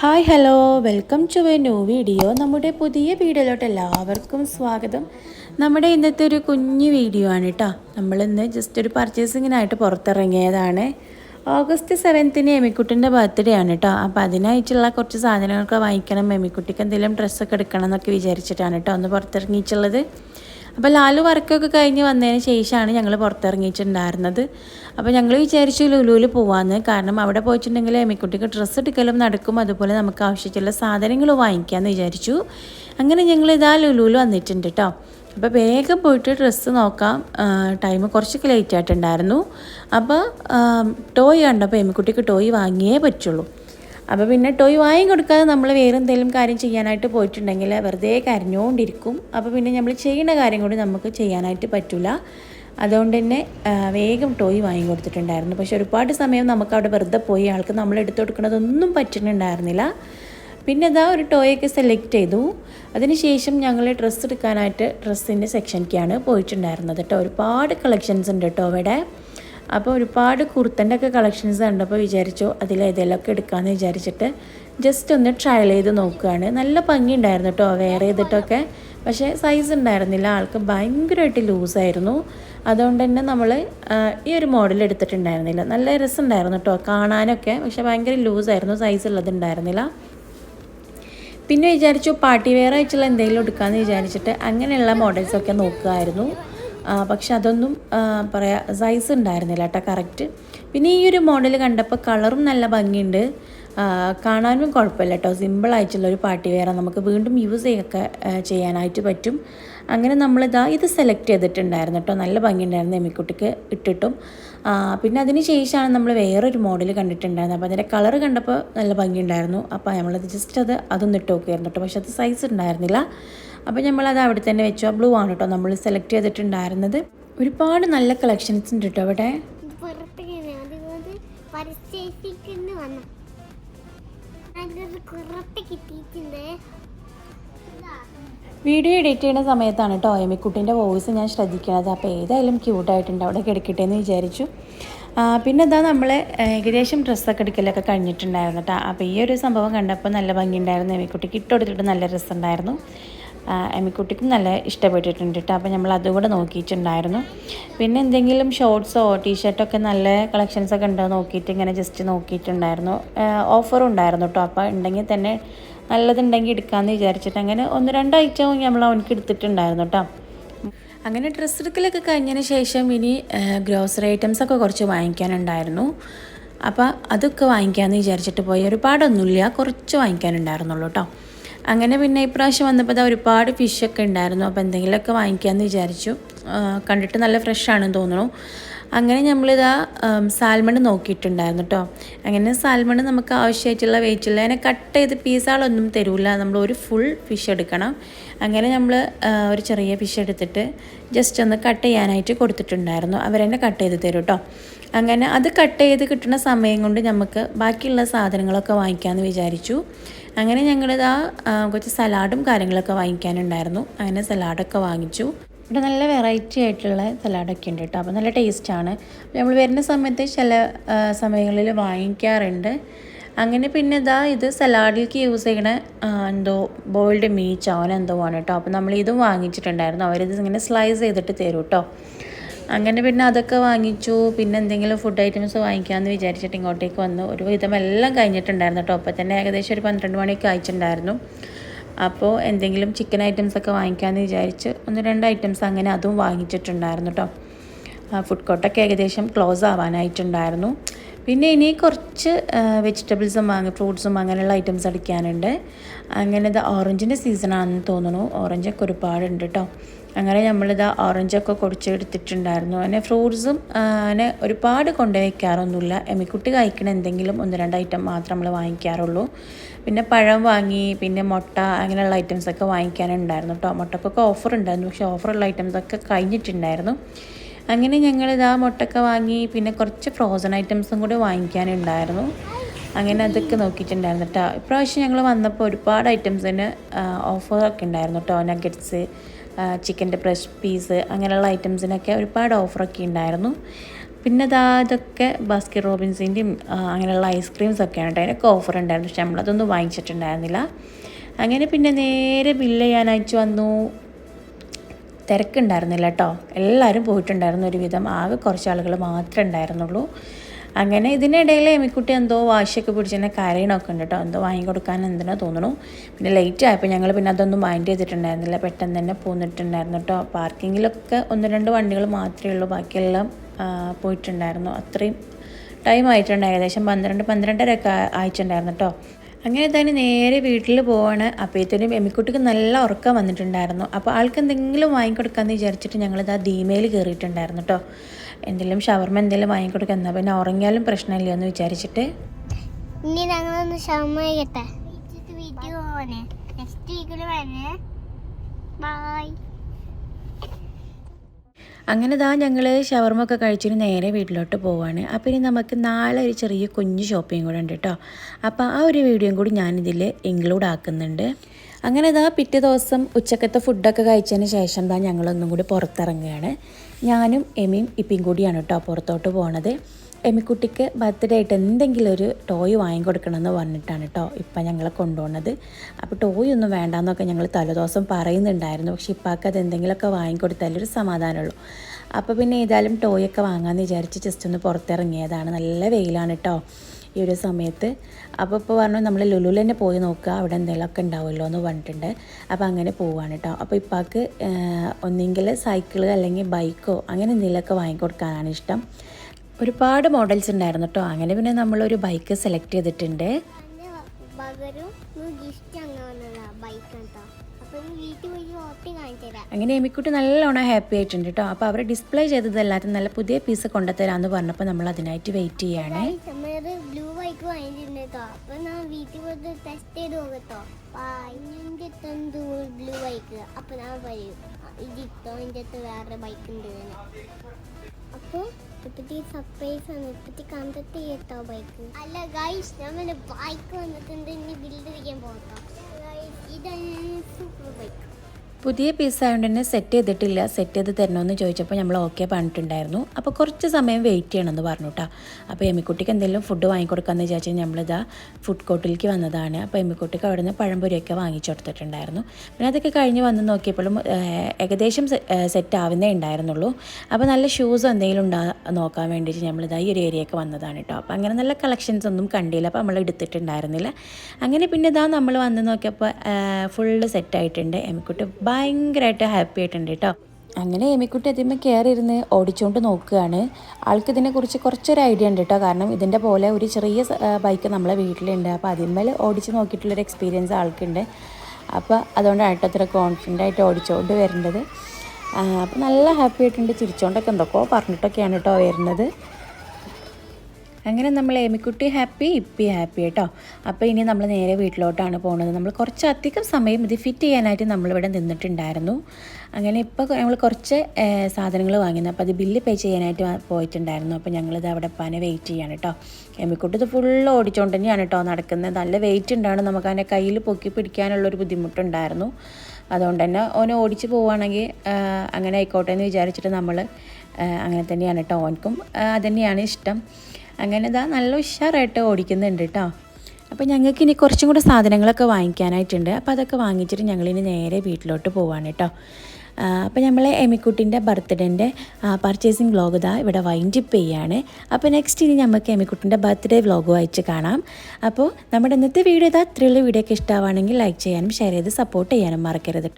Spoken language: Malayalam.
Hi hello. Welcome to a new video. നമ്മുടെ പുതിയ വീഡിയോയിലോട്ട് എല്ലാവർക്കും സ്വാഗതം. നമ്മുടെ ഇന്നത്തെ ഒരു കുഞ്ഞു വീഡിയോ ആണ് കേട്ടോ നമ്മളിന്ന് ജസ്റ്റ് ഒരു പർച്ചേസിങ്ങിനായിട്ട് പുറത്തിറങ്ങിയതാണ്. ഓഗസ്റ്റ് സെവൻത്തിന് എമിക്കുട്ടിന്റെ ബർത്ത്ഡേ ആണ് കേട്ടോ അപ്പോൾ അതിനായിട്ടുള്ള കുറച്ച് സാധനങ്ങളൊക്കെ വാങ്ങിക്കണം. എമിക്കുട്ടിക്ക് എന്തെങ്കിലും ഡ്രസ്സൊക്കെ എടുക്കണം എന്നൊക്കെ വിചാരിച്ചിട്ടാണ് കേട്ടോ ഒന്ന് പുറത്തിറങ്ങിയിട്ടുള്ളത്. അപ്പോൾ ലാലു വർക്കൊക്കെ കഴിഞ്ഞ് വന്നതിന് ശേഷമാണ് ഞങ്ങൾ പുറത്തിറങ്ങിയിട്ടുണ്ടായിരുന്നത്. അപ്പോൾ ഞങ്ങൾ വിചാരിച്ചു ലുലുവിൽ പോവാന്ന്. കാരണം അവിടെ പോയിട്ടുണ്ടെങ്കിൽ എമിക്കുട്ടിക്ക് ഡ്രസ്സ് എടുക്കലും നടക്കും. അതുപോലെ നമുക്ക് ആവശ്യത്തിലുള്ള സാധനങ്ങൾ വാങ്ങിക്കാമെന്ന് വിചാരിച്ചു. അങ്ങനെ ഞങ്ങൾ ഇതാ ലുലുവിൽ വന്നിട്ടുണ്ട് കേട്ടോ അപ്പോൾ വേഗം പോയിട്ട് ഡ്രസ്സ് നോക്കാം. ടൈം കുറച്ചൊക്കെ ലേറ്റ് ആയിട്ടുണ്ടായിരുന്നു. അപ്പോൾ ടോയ് കണ്ടപ്പോൾ എമ്മിക്കുട്ടിക്ക് ടോയ് വാങ്ങിയേ പറ്റുള്ളൂ. അപ്പോൾ പിന്നെ ടോയ് വാങ്ങി കൊടുക്കാതെ നമ്മൾ വേറെ എന്തെങ്കിലും കാര്യം ചെയ്യാനായിട്ട് പോയിട്ടുണ്ടെങ്കിൽ വെറുതെ കരഞ്ഞുകൊണ്ടിരിക്കും അപ്പോൾ പിന്നെ നമ്മൾ ചെയ്യുന്ന കാര്യം കൂടി നമുക്ക് ചെയ്യാനായിട്ട് പറ്റില്ല അതുകൊണ്ട് തന്നെ വേഗം ടോയ് വാങ്ങി കൊടുത്തിട്ടുണ്ടായിരുന്നു. പക്ഷെ ഒരുപാട് സമയം നമുക്ക് അവിടെ വെറുതെ പോയി ആൾക്ക് നമ്മൾ എടുത്തു കൊടുക്കുന്നതൊന്നും പറ്റുന്നുണ്ടായിരുന്നില്ല. പിന്നെ ഇതാ ഒരു ടോയൊക്കെ സെലക്ട് ചെയ്തു. അതിനുശേഷം ഞങ്ങൾ ഡ്രസ്സ് എടുക്കാനായിട്ട് ഡ്രസ്സിന്റെ സെക്ഷനിലേക്കാണ് പോയിട്ടുണ്ടായിരുന്നത് കേട്ടോ ഒരുപാട് കളക്ഷൻസ് ഉണ്ട് കേട്ടോ അവിടെ. അപ്പോൾ ഒരുപാട് കുർത്തന്റെ ഒക്കെ കളക്ഷൻസ് കണ്ടപ്പോൾ വിചാരിച്ചു അതിലേതെങ്കിലുമൊക്കെ എടുക്കാമെന്ന് വിചാരിച്ചിട്ട് ജസ്റ്റ് ഒന്ന് ട്രയൽ ചെയ്ത് നോക്കുകയാണ്. നല്ല ഭംഗി ഉണ്ടായിരുന്നു കേട്ടോ വെയർ ചെയ്തിട്ടൊക്കെ. പക്ഷേ സൈസ് ഉണ്ടായിരുന്നില്ല. ആൾക്ക് ഭയങ്കരമായിട്ട് ലൂസായിരുന്നു അതുകൊണ്ട് തന്നെ നമ്മൾ ഈ ഒരു മോഡൽ എടുത്തിട്ടുണ്ടായിരുന്നില്ല. നല്ല രസമുണ്ടായിരുന്നു കേട്ടോ കാണാനൊക്കെ. പക്ഷേ ഭയങ്കര ലൂസായിരുന്നു സൈസ് ഉള്ളത് ഉണ്ടായിരുന്നില്ല. പിന്നെ വിചാരിച്ചു പാർട്ടി വെയർ ആയിട്ടുള്ള എന്തെങ്കിലും എടുക്കാമെന്ന് വിചാരിച്ചിട്ട് അങ്ങനെയുള്ള മോഡൽസൊക്കെ നോക്കുമായിരുന്നു പക്ഷെ അതൊന്നും പറയാ സൈസ് ഉണ്ടായിരുന്നില്ല കേട്ടോ കറക്റ്റ് പിന്നെ ഈ ഒരു മോഡൽ കണ്ടപ്പോൾ കളറും നല്ല ഭംഗിയുണ്ട്. കാണാനും കുഴപ്പമില്ല കേട്ടോ സിമ്പിൾ ആയിട്ടുള്ള ഒരു പാർട്ടി വെയർ നമുക്ക് വീണ്ടും യൂസ് ചെയ്യൊക്കെ ചെയ്യാനായിട്ട് പറ്റും. അങ്ങനെ നമ്മളിതാ ഇത് സെലക്ട് ചെയ്തിട്ടുണ്ടായിരുന്നു കേട്ടോ നല്ല ഭംഗിയുണ്ടായിരുന്നു എമ്മിക്കുട്ടിക്ക് ഇട്ടിട്ടും. പിന്നെ അതിന് ശേഷമാണ് നമ്മൾ വേറൊരു മോഡൽ കണ്ടിട്ടുണ്ടായിരുന്നത്. അപ്പോൾ അതിന്റെ കളർ കണ്ടപ്പോൾ നല്ല ഭംഗിയുണ്ടായിരുന്നു. അപ്പോൾ നമ്മളത് ജസ്റ്റ് അത് അതൊന്ന് ഇട്ട് നോക്കിയായിരുന്നു കേട്ടോ പക്ഷെ അത് സൈസ് ഉണ്ടായിരുന്നില്ല. അപ്പോൾ നമ്മളത് അവിടെ തന്നെ വെച്ചു. ബ്ലൂ ആണ് കേട്ടോ നമ്മൾ സെലക്ട് ചെയ്തിട്ടുണ്ടായിരുന്നത്. ഒരുപാട് നല്ല കളക്ഷൻസ് ഉണ്ട് കേട്ടോ അവിടെ. കിട്ടിയിട്ടുണ്ട്. വീഡിയോ എഡിറ്റ് ചെയ്യുന്ന സമയത്താണ് കേട്ടോ എമിക്കുട്ടിന്റെ വോയിസ് ഞാൻ ശ്രദ്ധിക്കുന്നത്. അപ്പോൾ ഏതായാലും ക്യൂട്ടായിട്ടുണ്ട് അവിടെ കിടക്കട്ടെ എന്ന് വിചാരിച്ചു പിന്നെ ഇതാ നമ്മൾ ഏകദേശം ഡ്രസ്സൊക്കെ എടുക്കലൊക്കെ കഴിഞ്ഞിട്ടുണ്ടായിരുന്നു കേട്ടോ അപ്പോൾ ഈ ഒരു സംഭവം കണ്ടപ്പോൾ നല്ല ഭംഗിയുണ്ടായിരുന്നു. എമിക്കുട്ടിക്ക് ഇട്ടുകൊടുത്തിട്ട് നല്ല രസമുണ്ടായിരുന്നു. ആ, എമിക്കുട്ടിക്കും നല്ല ഇഷ്ടപ്പെട്ടിട്ടുണ്ട് കേട്ടോ. അപ്പോൾ നമ്മൾ അതുകൂടെ നോക്കിയിട്ടുണ്ടായിരുന്നു. പിന്നെ എന്തെങ്കിലും ഷോർട്ട്സോ ഷോർട്സോ ടീഷർട്ടൊക്കെ നല്ല കളക്ഷൻസൊക്കെ ഉണ്ടോ നോക്കിയിട്ട് ഇങ്ങനെ ജസ്റ്റ് നോക്കിയിട്ടുണ്ടായിരുന്നു. ഓഫറും ഉണ്ടായിരുന്നു കേട്ടോ. അപ്പോൾ ഉണ്ടെങ്കിൽ തന്നെ നല്ലതുണ്ടെങ്കിൽ എടുക്കാമെന്ന് വിചാരിച്ചിട്ട് അങ്ങനെ ഒന്ന് രണ്ട് ഐറ്റവും നമ്മൾ അവനക്ക് എടുത്തിട്ടുണ്ടായിരുന്നു കേട്ടോ. അങ്ങനെ ഡ്രസ്സ് എടുക്കലൊക്കെ കഴിഞ്ഞതിന് ശേഷം ഇനി ഗ്രോസറി ഐറ്റംസ് ഒക്കെ കുറച്ച് വാങ്ങിക്കാനുണ്ടായിരുന്നു. അപ്പോൾ അതൊക്കെ വാങ്ങിക്കാമെന്ന് വിചാരിച്ചിട്ട് പോയി. ഒരുപാടൊന്നുമില്ല. കുറച്ച് വാങ്ങിക്കാനുണ്ടായിരുന്നുള്ളൂ കേട്ടോ. അങ്ങനെ പിന്നെ ഇപ്രാവശ്യം വന്നപ്പോൾ ദാ ഒരുപാട് ഫിഷൊക്കെ ഉണ്ടായിരുന്നു. അപ്പോൾ എന്തെങ്കിലുമൊക്കെ വാങ്ങിക്കാമെന്ന് വിചാരിച്ചു. കണ്ടിട്ട് നല്ല ഫ്രഷ് ആണെന്ന് തോന്നുന്നു. അങ്ങനെ നമ്മളിതാ സാൽമൺ നോക്കിയിട്ടുണ്ടായിരുന്നു കേട്ടോ അങ്ങനെ സാൽമൺ നമുക്ക് ആവശ്യമായിട്ടുള്ള വെയിറ്റുള്ള അതിനെ കട്ട് ചെയ്ത് പീസുകളൊന്നും തരൂല. നമ്മൾ ഒരു ഫുൾ ഫിഷ് എടുക്കണം. അങ്ങനെ നമ്മൾ ഒരു ചെറിയ ഫിഷ് എടുത്തിട്ട് ജസ്റ്റ് ഒന്ന് കട്ട് ചെയ്യാനായിട്ട് കൊടുത്തിട്ടുണ്ടായിരുന്നു. അവരെന്നെ കട്ട് ചെയ്ത് തരും കേട്ടോ അങ്ങനെ അത് കട്ട് ചെയ്ത് കിട്ടുന്ന സമയം കൊണ്ട് നമുക്ക് ബാക്കിയുള്ള സാധനങ്ങളൊക്കെ വാങ്ങിക്കാമെന്ന് വിചാരിച്ചു. അങ്ങനെ ഞങ്ങളിത് ആ, കുറച്ച് സലാഡും കാര്യങ്ങളൊക്കെ വാങ്ങിക്കാനുണ്ടായിരുന്നു. അങ്ങനെ സലാഡൊക്കെ വാങ്ങിച്ചു. ഇവിടെ നല്ല വെറൈറ്റി ആയിട്ടുള്ള സലാഡൊക്കെ ഉണ്ട് കേട്ടോ. അപ്പോൾ നല്ല ടേസ്റ്റാണ് നമ്മൾ വരുന്ന സമയത്ത് ചില സമയങ്ങളിൽ വാങ്ങിക്കാറുണ്ട്. അങ്ങനെ പിന്നെ ഇതാ ഇത് സലാഡിലേക്ക് യൂസ് ചെയ്യണ എന്തോ ബോയിൽഡ് മീറ്റ് അവൻ എന്തോ ആണ് കേട്ടോ. അപ്പോൾ നമ്മൾ ഇതും വാങ്ങിച്ചിട്ടുണ്ടായിരുന്നു. അവരിത് ഇങ്ങനെ സ്ലൈസ് ചെയ്തിട്ട് തരും കേട്ടോ. അങ്ങനെ പിന്നെ അതൊക്കെ വാങ്ങിച്ചു. പിന്നെ എന്തെങ്കിലും ഫുഡ് ഐറ്റംസ് വാങ്ങിക്കാമെന്ന് വിചാരിച്ചിട്ട് ഇങ്ങോട്ടേക്ക് വന്നു. ഒരു വിധം എല്ലാം കഴിഞ്ഞിട്ടുണ്ടായിരുന്നു കേട്ടോ അപ്പോൾ തന്നെ ഏകദേശം ഒരു പന്ത്രണ്ട് മണിയൊക്കെ അയച്ചിട്ടുണ്ടായിരുന്നു അപ്പോൾ എന്തെങ്കിലും ചിക്കൻ ഐറ്റംസ് ഒക്കെ വാങ്ങിക്കാമെന്ന് വിചാരിച്ച് ഒന്ന് രണ്ട് ഐറ്റംസ് അങ്ങനെ അതും വാങ്ങിച്ചിട്ടുണ്ടായിരുന്നു കേട്ടോ ഫുഡ് കോർട്ടൊക്കെ ഏകദേശം ക്ലോസ് ആവാനായിട്ടുണ്ടായിരുന്നു. പിന്നെ ഇനി കുറച്ച് വെജിറ്റബിൾസും വാങ്ങി ഫ്രൂട്ട്സും അങ്ങനെയുള്ള ഐറ്റംസ് അടിക്കാനുണ്ട്. അങ്ങനെ ഇത് ഓറഞ്ചിന്റെ സീസണാണെന്ന് തോന്നുന്നു. ഓറഞ്ചൊക്കെ ഒരുപാടുണ്ട് കേട്ടോ അങ്ങനെ നമ്മളിത് ഓറഞ്ചൊക്കെ കുടിച്ചെടുത്തിട്ടുണ്ടായിരുന്നു. അങ്ങനെ ഫ്രൂട്ട്സും അങ്ങനെ ഒരുപാട് കൊണ്ടുപോയി വയ്ക്കാറൊന്നുമില്ല എമിക്കുട്ടി കഴിക്കണ എന്തെങ്കിലും ഒന്ന് രണ്ട് ഐറ്റം മാത്രം നമ്മൾ വാങ്ങിക്കാറുള്ളൂ. പിന്നെ പഴം വാങ്ങി പിന്നെ മുട്ട അങ്ങനെയുള്ള ഐറ്റംസൊക്കെ വാങ്ങിക്കാനുണ്ടായിരുന്നു കേട്ടോ മുട്ടക്കൊക്കെ ഓഫർ ഉണ്ടായിരുന്നു. പക്ഷേ ഓഫറുള്ള ഐറ്റംസൊക്കെ കഴിഞ്ഞിട്ടുണ്ടായിരുന്നു. അങ്ങനെ ഞങ്ങളിത് ആ മുട്ടൊക്കെ വാങ്ങി പിന്നെ കുറച്ച് ഫ്രോസൺ ഐറ്റംസും കൂടി വാങ്ങിക്കാനുണ്ടായിരുന്നു. അങ്ങനെ അതൊക്കെ നോക്കിയിട്ടുണ്ടായിരുന്നു കേട്ടോ ഇപ്രാവശ്യം ഞങ്ങൾ വന്നപ്പോൾ ഒരുപാട് ഐറ്റംസിന് ഓഫറൊക്കെ ഉണ്ടായിരുന്നു കേട്ടോ നഗറ്റ്സ് ചിക്കന്റെ ബ്രഷ് പീസ് അങ്ങനെയുള്ള ഐറ്റംസിനൊക്കെ ഒരുപാട് ഓഫറൊക്കെ ഉണ്ടായിരുന്നു. പിന്നെ ദാ ഇതൊക്കെ ബാസ്കറ്റ് റോബിൻസിന്റെയും അങ്ങനെയുള്ള ഐസ്ക്രീംസ് ഒക്കെയാണ് കേട്ടോ. അതിനൊക്കെ ഓഫർ ഉണ്ടായിരുന്നു. പക്ഷെ നമ്മളതൊന്നും വാങ്ങിച്ചിട്ടുണ്ടായിരുന്നില്ല. അങ്ങനെ പിന്നെ നേരെ ബില്ല് ചെയ്യാനായിട്ട് വന്നു. തിരക്കുണ്ടായിരുന്നില്ല കേട്ടോ. എല്ലാവരും പോയിട്ടുണ്ടായിരുന്നു ഒരുവിധം. ആകെ കുറച്ച് ആളുകൾ മാത്രമേ ഉണ്ടായിരുന്നുള്ളൂ. അങ്ങനെ ഇതിനിടയിൽ എമിക്കുട്ടി എന്തോ വാശിയൊക്കെ പിടിച്ച് തന്നെ കരയണമൊക്കെ ഉണ്ട് കേട്ടോ. എന്തോ വാങ്ങിക്കൊടുക്കാൻ എന്തിനാ തോന്നുന്നു. പിന്നെ ലേറ്റ് ആയപ്പോൾ ഞങ്ങൾ പിന്നെ അതൊന്നും മൈൻഡ് ചെയ്തിട്ടുണ്ടായിരുന്നില്ല. പെട്ടെന്ന് തന്നെ പോന്നിട്ടുണ്ടായിരുന്നു കേട്ടോ. പാർക്കിങ്ങിലൊക്കെ ഒന്ന് രണ്ട് വണ്ടികൾ മാത്രമേ ഉള്ളൂ. ബാക്കിയെല്ലാം പോയിട്ടുണ്ടായിരുന്നു. അത്രയും ടൈം ആയിട്ടുണ്ട്. ഏകദേശം പന്ത്രണ്ട് പന്ത്രണ്ടരൊക്കെ ആയിട്ടുണ്ടായിരുന്നു കേട്ടോ. അങ്ങനെ തന്നെ നേരെ വീട്ടിൽ പോവാണ്. അപ്പോഴത്തേനും എമിക്കുട്ടിക്ക് നല്ല ഉറക്കം വന്നിട്ടുണ്ടായിരുന്നു. അപ്പോൾ ആൾക്ക് എന്തെങ്കിലും വാങ്ങിക്കൊടുക്കാമെന്ന് വിചാരിച്ചിട്ട് ഞങ്ങളിത് ആ ധീമയിൽ കയറിയിട്ടുണ്ടായിരുന്നു കേട്ടോ. എന്തെങ്കിലും ഷവർമ എന്തെങ്കിലും വാങ്ങിക്കൊടുക്കുക എന്നാൽ പിന്നെ ഉറങ്ങിയാലും പ്രശ്നമില്ല എന്ന് വിചാരിച്ചിട്ട്. ഇനി ഞങ്ങളൊന്ന് ഷർമ്മ കഴിക്കട്ടെ. വീട്ടിൽ പോവാനേ. നെക്സ്റ്റ് വീക്കിൽ വരണേ. ബൈ അങ്ങനെ ദാ ഞങ്ങൾ ഷവർമ ഒക്കെ കഴിച്ചിട്ട് നേരെ വീട്ടിലോട്ട് പോവാണ്. അപ്പോൾ ഇനി നമുക്ക് നാളെ ഒരു ചെറിയ കുഞ്ഞു ഷോപ്പിംഗ് കൂടെ ഉണ്ട് കേട്ടോ അപ്പോൾ ആ ഒരു വീഡിയോയും കൂടി ഞാനിതിൽ ഇൻക്ലൂഡ് ആക്കുന്നുണ്ട്. അങ്ങനെ ദാ പിറ്റേ ദിവസം ഉച്ചക്കത്തെ ഫുഡൊക്കെ കഴിച്ചതിന് ശേഷം താ ഞങ്ങളൊന്നും കൂടി പുറത്തിറങ്ങുകയാണ്. ഞാനും എമിയും ഇപ്പിയും കൂടിയാണ് കേട്ടോ പുറത്തോട്ട് പോണത്. എമിക്കുട്ടിക്ക് ബർത്ത്ഡേ ആയിട്ട് എന്തെങ്കിലും ഒരു ടോയ് വാങ്ങിക്കൊടുക്കണമെന്ന് പറഞ്ഞിട്ടാണ് കേട്ടോ ഇപ്പം ഞങ്ങൾ കൊണ്ടുപോകുന്നത് അപ്പോൾ ടോയ് ഒന്നും വേണ്ടാന്നൊക്കെ ഞങ്ങൾ തലേദിവസം പറയുന്നുണ്ടായിരുന്നു. പക്ഷേ ഇപ്പാക്ക് അത് എന്തെങ്കിലുമൊക്കെ വാങ്ങിക്കൊടുത്താലേ ഒരു സമാധാനമുള്ളൂ. അപ്പോൾ പിന്നെ ഏതായാലും ടോയൊക്കെ വാങ്ങാമെന്ന് വിചാരിച്ച് ജസ്റ്റ് ഒന്ന് പുറത്തിറങ്ങിയതാണ്. നല്ല വെയിലാണ് കേട്ടോ ഈ ഒരു സമയത്ത്. അപ്പോൾ ഇപ്പോൾ പറഞ്ഞു നമ്മൾ ലുലുവിൽ തന്നെ പോയി നോക്കുക അവിടെ എന്തെങ്കിലുമൊക്കെ ഉണ്ടാവുമല്ലോ എന്ന് പറഞ്ഞിട്ടുണ്ട്. അപ്പോൾ അങ്ങനെ പോവാണ് കേട്ടോ അപ്പോൾ ഇപ്പാക്ക് ഒന്നെങ്കിൽ സൈക്കിൾ അല്ലെങ്കിൽ ബൈക്കോ അങ്ങനെ എന്തെങ്കിലുമൊക്കെ വാങ്ങിക്കൊടുക്കാനാണ് ഇഷ്ടം. ഒരുപാട് മോഡൽസ് ഉണ്ടായിരുന്നു കേട്ടോ അങ്ങനെ പിന്നെ നമ്മളൊരു ബൈക്ക് സെലക്ട് ചെയ്തിട്ടുണ്ട്. കേട്ടോ അങ്ങനെ എമിക്കുട്ടി നല്ലോണം ഹാപ്പി ആയിട്ടുണ്ട് കേട്ടോ അപ്പോൾ അവർ ഡിസ്പ്ലേ ചെയ്തതല്ലാത്ത നല്ല പുതിയ പീസ് കൊണ്ടുത്തരാന്ന് പറഞ്ഞപ്പോൾ നമ്മൾ അതിനായിട്ട് വെയിറ്റ് ചെയ്യാണ്. ബ്ലൂ ബൈക്ക് വാങ്ങിയിട്ടുണ്ട് കേട്ടോ അപ്പൊ ഞാൻ ടെസ്റ്റ് ബ്ലൂ ബൈക്ക് അപ്പോൾ ഞാൻ ബൈക്ക് ഉണ്ട് എന്ന്. അപ്പൊ ഇപ്പത്തി സർപ്രൈസ് ആണ്. ബൈക്ക് അല്ല ഗൈസ് ഞാൻ ബൈക്ക് വന്നിട്ടുണ്ട്. ഇനി ബിൽഡ് ചെയ്യാൻ പോകട്ടോ dance super bike. പുതിയ പീസ് ആയതുകൊണ്ട് തന്നെ സെറ്റ് ചെയ്തിട്ടില്ല. സെറ്റ് ചെയ്ത് തരണമെന്ന് ചോദിച്ചപ്പോൾ നമ്മൾ ഓക്കെ പറഞ്ഞിട്ടുണ്ടായിരുന്നു. അപ്പോൾ കുറച്ച് സമയം വെയിറ്റ് ചെയ്യണമെന്ന് പറഞ്ഞു കേട്ടോ അപ്പോൾ എമ്മിക്കുട്ടിക്ക് എന്തെങ്കിലും ഫുഡ് വാങ്ങിക്കൊടുക്കാമെന്ന് വിചാരിച്ചാൽ നമ്മളിതാ ഫുഡ് കോർട്ടിലേക്ക് വന്നതാണ്. അപ്പോൾ എമ്മിക്കുട്ടിക്ക് അവിടെ നിന്ന് പഴംപൊരിയൊക്കെ വാങ്ങിച്ചു കൊടുത്തിട്ടുണ്ടായിരുന്നു. പിന്നെ അതൊക്കെ കഴിഞ്ഞ് വന്ന് നോക്കിയപ്പോഴും ഏകദേശം സെറ്റ് ആവുന്നേ ഉണ്ടായിരുന്നുള്ളൂ. അപ്പോൾ നല്ല ഷൂസ് എന്തെങ്കിലും ഉണ്ടാ നോക്കാൻ വേണ്ടിയിട്ട് നമ്മളിതാ ഈ ഒരു ഏരിയയൊക്കെ വന്നതാണ് കേട്ടോ അപ്പോൾ അങ്ങനെ നല്ല കളക്ഷൻസ് ഒന്നും കണ്ടില്ല. അപ്പോൾ നമ്മൾ എടുത്തിട്ടുണ്ടായിരുന്നില്ല. അങ്ങനെ പിന്നെ ഇതാ നമ്മൾ വന്ന് നോക്കിയപ്പോൾ ഫുള്ള് സെറ്റായിട്ടുണ്ട് എമ്മിക്കുട്ടി ഭയങ്കരമായിട്ട് ഹാപ്പി ആയിട്ടുണ്ട് കേട്ടോ അങ്ങനെ എമിക്കുട്ടി അതിന്മേൽ കയറി ഇരുന്ന് ഓടിച്ചുകൊണ്ട് നോക്കുകയാണ്. ആൾക്ക് ഇതിനെക്കുറിച്ച് കുറച്ചൊരു ഐഡിയ ഉണ്ട് കേട്ടോ കാരണം ഇതിന്റെ പോലെ ഒരു ചെറിയ ബൈക്ക് നമ്മളെ വീട്ടിലുണ്ട്. അപ്പോൾ അതിന്മേൽ ഓടിച്ച് നോക്കിയിട്ടുള്ളൊരു എക്സ്പീരിയൻസ് ആൾക്കുണ്ട്. അപ്പോൾ അതുകൊണ്ടാണ് കേട്ടോ അത്ര കോൺഫിഡന്റ് ആയിട്ട് ഓടിച്ചുകൊണ്ട് വരേണ്ടത്. അപ്പോൾ നല്ല ഹാപ്പി ആയിട്ടുണ്ട്. ചിരിച്ചുകൊണ്ടൊക്കെ എന്തൊക്കെയോ പറഞ്ഞിട്ടൊക്കെയാണ് കേട്ടോ വരുന്നത്. അങ്ങനെ നമ്മൾ ഏമിക്കുട്ടി ഹാപ്പി ഇപ്പി ഹാപ്പി കേട്ടോ. അപ്പോൾ ഇനി നമ്മൾ നേരെ വീട്ടിലോട്ടാണ് പോകുന്നത് നമ്മൾ കുറച്ചധികം സമയം ഇത് ഫിറ്റ് ചെയ്യാനായിട്ട് നമ്മളിവിടെ നിന്നിട്ടുണ്ടായിരുന്നു. അങ്ങനെ ഇപ്പോൾ ഞങ്ങൾ കുറച്ച് സാധനങ്ങൾ വാങ്ങിയത് അപ്പോൾ അത് ബില്ല് പേ ചെയ്യാനായിട്ട് പോയിട്ടുണ്ടായിരുന്നു. അപ്പോൾ ഞങ്ങളിത് അവിടെ പന വെയിറ്റ് ചെയ്യാണ് കേട്ടോ എമ്മിക്കുട്ടി ഇത് ഫുള്ള് ഓടിച്ചുകൊണ്ട് തന്നെയാണ് കേട്ടോ നടക്കുന്നത്. നല്ല വെയിറ്റ് ഉണ്ടാണ്. നമുക്ക് അതിന്റെ കയ്യിൽ പൊക്കി പിടിക്കാനുള്ളൊരു ബുദ്ധിമുട്ടുണ്ടായിരുന്നു. അതുകൊണ്ട് തന്നെ ഓനെ ഓടിച്ച് പോവുകയാണെങ്കിൽ അങ്ങനെ ആയിക്കോട്ടെ എന്ന് വിചാരിച്ചിട്ട് നമ്മൾ അങ്ങനെ തന്നെയാണ് കേട്ടോ ഓൻക്കും അതുതന്നെയാണ് ഇഷ്ടം. അങ്ങനെ ഇതാ നല്ല ഉഷാറായിട്ട് ഓടിക്കുന്നുണ്ട് കേട്ടോ അപ്പോൾ ഞങ്ങൾക്ക് ഇനി കുറച്ചും കൂടെ സാധനങ്ങളൊക്കെ വാങ്ങിക്കാനായിട്ടുണ്ട്. അപ്പോൾ അതൊക്കെ വാങ്ങിച്ചിട്ട് ഞങ്ങളിനി നേരെ വീട്ടിലോട്ട് പോവാണ് കേട്ടോ അപ്പോൾ നമ്മൾ എമിക്കുട്ടിന്റെ ബർത്ത്ഡേന്റെ പർച്ചേസിങ് വ്ലോഗ് ഇതാ ഇവിടെ വൈൻഡ് അപ്പ് ചെയ്യാണ്. അപ്പോൾ നെക്സ്റ്റ് ഇനി നമുക്ക് എമിക്കുട്ടിന്റെ ബർത്ത്ഡേ വ്ലോഗ് വായിച്ച് കാണാം. അപ്പോൾ നമ്മുടെ ഇന്നത്തെ വീഡിയോ ഇതാ ഇത്രയുള്ള വീഡിയോ ഒക്കെ ഇഷ്ടമാണെങ്കിൽ ലൈക്ക് ചെയ്യാനും ഷെയർ ചെയ്ത് സപ്പോർട്ട് ചെയ്യാനും മറക്കരുത്